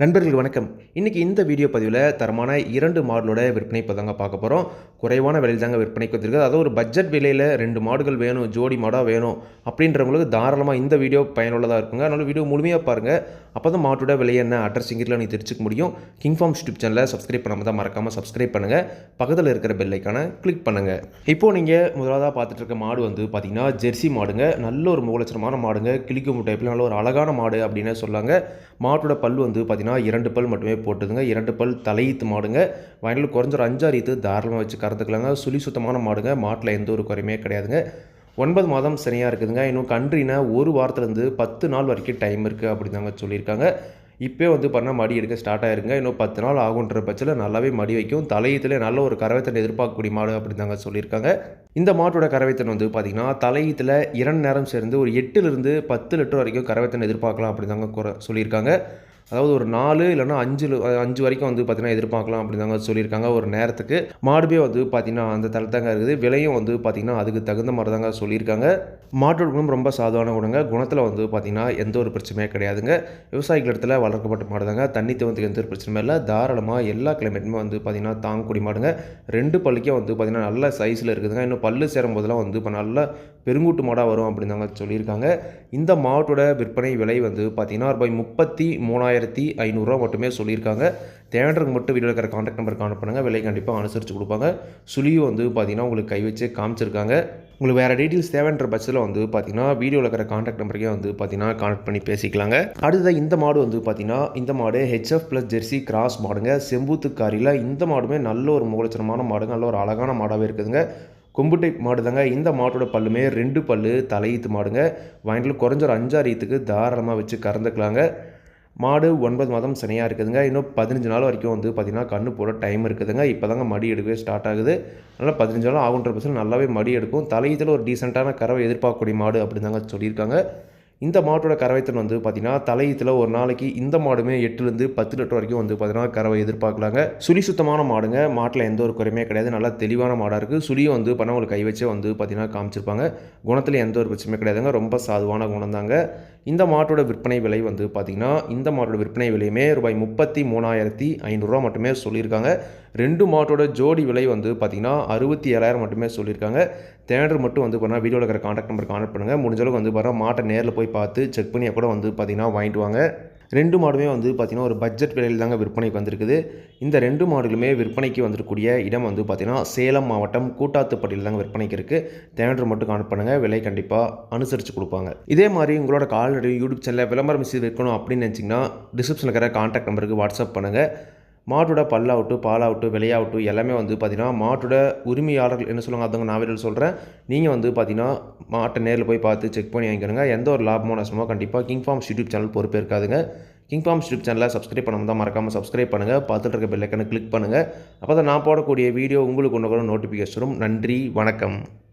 நண்பர்களுக்கு வணக்கம். இன்றைக்கி இந்த வீடியோ பதிவில் தரமான இரண்டு மாடலோட விற்பனை இப்போ தாங்க பார்க்க போகிறோம் குறைவான விலையில் தாங்க விற்பனைக்கு வந்திருக்கு அதாவது ஒரு பட்ஜெட் விலையில் ரெண்டு மாடுகள் வேணும் ஜோடி மாடாக வேணும் அப்படின்றவங்களுக்கு தாராளமாக இந்த வீடியோ பயனுள்ளதாக இருக்குங்க. அதனால் வீடியோ முழுமையாக பாருங்கள் அப்போ தான் மாட்டோட விலை என்ன அட்ரஸ் இங்கிட்ட நீ தெரிஞ்சுக்க முடியும். கிங் ஃபார்ம் யூடியூப் சேனலை சப்ஸ்கிரைப் பண்ணாமல் தான் மறக்காமல் சப்ஸ்கிரைப் பண்ணுங்கள் பக்கத்தில் இருக்கிற பெல்லைக்கான கிளிக் பண்ணுங்கள் இப்போது நீங்கள் முதலாவதாக பார்த்துட்டு இருக்க மாடு வந்து பார்த்தீங்கன்னா ஜெர்சி மாடுங்க. நல்ல ஒரு முகலட்சணமான மாடுங்க. கிளிக்கும் டைப்பில் நல்ல ஒரு அழகான மாடு அப்படின்னு சொல்லாங்க. மாட்டோட பல் வந்து இரண்டு பல் மட்டுமே போட்டுதுங்க. இரண்டு பல் தலையீத்து மாடுங்க. வயலில் குறைஞ்ச ஒரு அஞ்சாறு ஈத்து தாராளமாக வச்சு கறந்துக்கலாங்க. சுழி சுத்தமான மாடுங்க. மாட்டில் எந்த ஒரு குறையுமே கிடையாதுங்க. ஒன்பது மாதம் சரியாக இருக்குதுங்க. இன்னும் கன்றினா ஒரு வாரத்துலேருந்து பத்து நாள் வரைக்கும் டைம் இருக்குது அப்படிதாங்க சொல்லியிருக்காங்க. இப்போ வந்து பண்ணால் மடி எடுக்க ஸ்டார்ட் ஆயிருங்க. இன்னும் பத்து நாள் ஆகுன்ற பட்சத்தில் நல்லாவே மடி வைக்கும். தலையீத்தில் நல்ல ஒரு கரவைத்தன் எதிர்பார்க்கக்கூடிய மாடு அப்படிதாங்க சொல்லியிருக்காங்க. இந்த மாட்டோட கறவைத்தன் வந்து பார்த்திங்கன்னா தலையீத்தில் இரண்டு நேரம் சேர்ந்து ஒரு எட்டுலேருந்து பத்து லிட்டர் வரைக்கும் கறவைத்தன் எதிர்பார்க்கலாம் அப்படின்னு தாங்க குறை சொல்லியிருக்காங்க. அதாவது ஒரு நாலு இல்லைன்னா அஞ்சு அஞ்சு வரைக்கும் வந்து பார்த்தீங்கன்னா எதிர்பார்க்கலாம் அப்படிதாங்க சொல்லியிருக்காங்க ஒரு நேரத்துக்கு. மாடுமே வந்து பார்த்திங்கன்னா அந்த தளத்தாங்க இருக்குது. விலையும் வந்து பார்த்திங்கன்னா அதுக்கு தகுந்த மாதிரி தாங்க சொல்லியிருக்காங்க. மாட்டோட குணம் ரொம்ப சாதாரண குணங்க. குணத்தில் வந்து பார்த்திங்கன்னா எந்த ஒரு பிரச்சனையும் கிடையாதுங்க. விவசாயிகள் இடத்துல வளர்க்கப்பட்ட மாடு தாங்க தண்ணி தவத்துக்கு எந்த ஒரு பிரச்சனையும் இல்லை. தாராளமாக எல்லா கிளைமேட்டுமே வந்து பார்த்திங்கன்னா தாங்கக்கூடிய மாடுங்க. ரெண்டு பல்லுக்கே வந்து பார்த்திங்கன்னா நல்ல சைஸில் இருக்குதுங்க. இன்னும் பல்லு சேரும் போதெல்லாம் வந்து இப்போ நல்ல பெருங்கூட்டு மாடாக வரும் அப்படின்னு தாங்க சொல்லியிருக்காங்க. இந்த மாட்டோட விற்பனை விலை வந்து பார்த்திங்கன்னா ரூபாய் முப்பத்தி மூணாயிரம் ஆறாயிரத்தி ஐநூறுரூவா மட்டுமே சொல்லியிருக்காங்க. தேவைன்றவங்க மட்டும் வீடியோ இருக்கிற காண்டாக்ட் நம்பர் காண பண்ணுங்கள் விலை கண்டிப்பாக அனுசரித்து கொடுப்பாங்க. சுழியும் வந்து பார்த்திங்கன்னா உங்களுக்கு கை வச்சு காமிச்சிருக்காங்க. உங்களுக்கு வேறு டீட்டெயில்ஸ் தேவைன்ற பட்சத்தில் வந்து பார்த்தீங்கன்னா வீடியோவில் இருக்கிற காண்டாக்ட் நம்பருக்கே வந்து பார்த்தீங்கன்னா கான்டாக்ட் பண்ணி பேசிக்கலாங்க. அடுத்தது இந்த மாடு வந்து பார்த்தீங்கன்னா இந்த மாடு ஹெச்எஃப் ப்ளஸ் ஜெர்சி கிராஸ் மாடுங்க. செம்பூத்துக்காரியில் இந்த மாடுமே நல்ல ஒரு மூலச்சனமான மாடுங்க நல்ல ஒரு அழகான மாடாகவே இருக்குதுங்க. கொம்பு டைப் மாடு தாங்க இந்த மாட்டோட பல்லுமே ரெண்டு பல்லு தலையீத்து மாடுங்க. வாங்கிட்டு குறைஞ்ச ஒரு அஞ்சாறு ஈத்துக்கு தாராளமாக வச்சு கறந்துக்கலாங்க. மாடு ஒன்பது மாதம் சனியாக இருக்குதுங்க. இன்னும் பதினஞ்சு நாள் வரைக்கும் வந்து பார்த்திங்கன்னா கண்ணு போட டைம் இருக்குதுங்க. இப்போ தாங்க மடி எடுக்கவே ஸ்டார்ட் ஆகுது. அதனால் பதினஞ்சு நாள் ஆகுன்ற பட்சத்தில் நல்லாவே மடி எடுக்கும். தலையத்தில் ஒரு டீசெண்டான கறவை எதிர்பார்க்கக்கூடிய மாடு அப்படின்னு தாங்க சொல்லியிருக்காங்க. இந்த மாட்டோட கறவைத்தன் வந்து பார்த்திங்கன்னா தலையத்தில் ஒரு நாளைக்கு இந்த மாடுமே எட்டுலேருந்து பத்து லிட்டர் வரைக்கும் வந்து பார்த்திங்கன்னா கறவை எதிர்பார்க்கலாங்க. சுழி சுத்தமான மாடுங்க. மாட்டில் எந்த ஒரு குறையுமே கிடையாது. நல்லா தெளிவான மாடாக இருக்குது சுழியும் வந்து பண்ண உங்களுக்கு கை வச்சே வந்து பார்த்திங்கன்னா காமிச்சிருப்பாங்க. குணத்தில் எந்த ஒரு பிரச்சனையும் கிடையாதுங்க. ரொம்ப சாதுவான குணம் தாங்க இந்த மாட்டோட விற்பனை விலை வந்து பார்த்திங்கன்னா இந்த மாட்டோட விற்பனை விலையுமே ரூபாய் முப்பத்தி மூணாயிரத்தி ஐநூறுரூவா மட்டுமே சொல்லியிருக்காங்க. ரெண்டு மாட்டோட ஜோடி விலை வந்து பார்த்திங்கன்னா அறுபத்தி ஏழாயிரம் மட்டுமே சொல்லியிருக்காங்க. தேடர் மட்டும் வந்து பண்ணால் வீடியோவில் இருக்கிற காண்டாக்ட் நம்பர் கான்டாக்ட் பண்ணுங்கள் முடிஞ்சளவுக்கு வந்து பாருங்கள் மாட்டை நேரில் போய் பார்த்து செக் பண்ணி கூட வந்து பார்த்திங்கன்னா வாங்கிட்டு வாங்க. ரெண்டு மாடுமே வந்து பார்த்திங்கன்னா ஒரு பட்ஜெட் விலையில் தாங்க விற்பனைக்கு வந்திருக்குது. இந்த ரெண்டு மாடுகளுமே விற்பனைக்கு வந்திருக்கக்கூடிய இடம் வந்து பார்த்திங்கன்னா சேலம் மாவட்டம் கூட்டாத்துப்பட்டியில் தாங்க விற்பனைக்கு இருக்குது தேவையான மட்டும் கான் பண்ணுங்கள் விலை கண்டிப்பாக அனுசரித்து கொடுப்பாங்க. இதே மாதிரி உங்களோட கால்நடை யூடியூப் சேனலில் விளம்பரம் செய்து வைக்கணும் அப்படின்னு நினச்சிங்கன்னா டிஸ்கிரிப்ஷனில் இருக்கிற கான்டாக்ட் நம்பருக்கு வாட்ஸ்அப் பண்ணுங்கள் மாட்டோட பல்லாகட்டும் பாலாகட்டும் விலையாகட்டும் எல்லாமே வந்து பார்த்திங்கன்னா மாட்டோட உரிமையாளர்கள் என்ன சொல்லுவாங்க அதுங்க நான் வீடியோ சொல்கிறேன் நீங்கள் வந்து பார்த்தீங்கன்னா மாட்டை நேரில் போய் பார்த்து செக் பண்ணி வாங்கிக்கணுங்க. எந்த ஒரு லாபமோ நஷ்டமோ கண்டிப்பாக கிங் ஃபார்ம்ஸ் யூடியூப் சேனல் பொறுப்பே இருக்காதுங்க. கிங் ஃபார்ம்ஸ் யூடியூப் சேனலை சப்ஸ்கிரைப் பண்ணாமல் தான் மறக்காமல் சப்ஸ்கிரைப் பண்ணுங்கள் பார்த்துட்டு இருக்க பெல்லைக்கனை கிளிக் பண்ணுங்கள் அப்போ தான் நான் போடக்கூடிய வீடியோ உங்களுக்கு ஒன்று கூட நோட்டிஃபிகேஷன் நன்றி வணக்கம்.